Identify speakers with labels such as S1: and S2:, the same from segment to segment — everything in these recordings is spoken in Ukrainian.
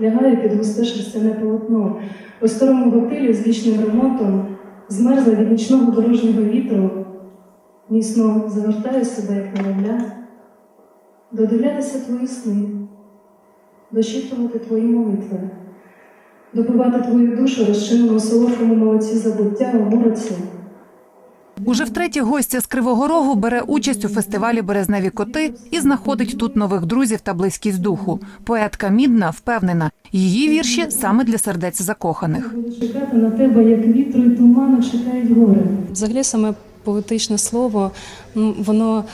S1: лягає під густе шерстяне полотно. У старому готелі з вічним ремонтом змерзла від нічного дорожнього вітру, міцно завертаю себе, як немовля, додивлятися твої сни, дочитувати твої молитви, допивати твою душу, розчинену солодкому молоці забуття у мороці.
S2: Уже втретє гостя з Кривого Рогу бере участь у фестивалі Березневі коти і знаходить тут нових друзів та близькість духу. Поетка Мідна впевнена, її вірші саме для сердець закоханих.
S1: Чекати на тебе, як вітру і туману чекають гори.
S3: Взагалі саме поетичне слово, воно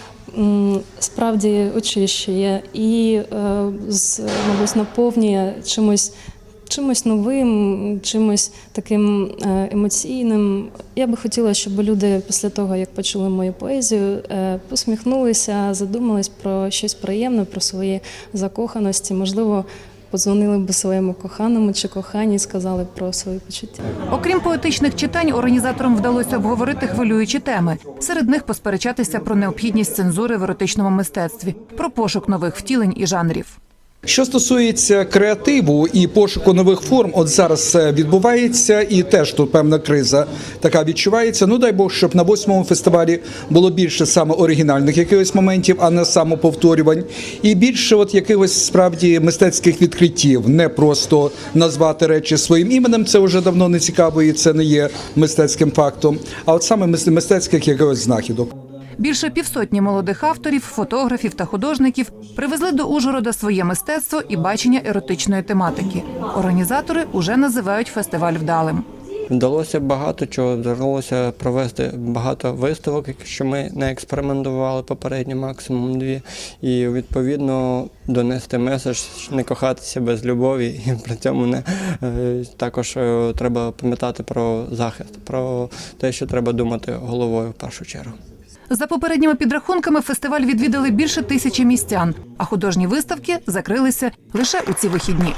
S3: справді очищує і е, з- мабуть, наповнює чимось. Чимось новим, чимось таким е, емоційним. Я би хотіла, щоб люди після того, як почули мою поезію, е, посміхнулися, задумались про щось приємне, про свої закоханості. Можливо, подзвонили б своєму коханому чи коханій, сказали про свої почуття.
S2: Окрім поетичних читань, організаторам вдалося обговорити хвилюючі теми. Серед них посперечатися про необхідність цензури в еротичному мистецтві, про пошук нових втілень і жанрів.
S4: Що стосується креативу і пошуку нових форм, от зараз відбувається, і теж тут певна криза така відчувається. Ну дай Бог, щоб на восьмому фестивалі було більше саме оригінальних якихось моментів, а не самоповторювань, і більше от якихось справді мистецьких відкриттів, не просто назвати речі своїм іменем. Це вже давно не цікаво, і це не є мистецьким фактом. А от саме мис- мистецьких якихось знахідок.
S2: Більше півсотні молодих авторів, фотографів та художників привезли до Ужгорода своє мистецтво і бачення еротичної тематики. Організатори уже називають фестиваль вдалим.
S5: Вдалося багато чого, вдалося провести багато виставок, якщо ми не експериментували попередньо, максимум дві. І відповідно донести меседж, не кохатися без любові, і при цьому не е, також е, треба пам'ятати про захист, про те, що треба думати головою в першу чергу.
S2: За попередніми підрахунками, фестиваль відвідали більше тисячі містян, а художні виставки закрилися лише у ці вихідні.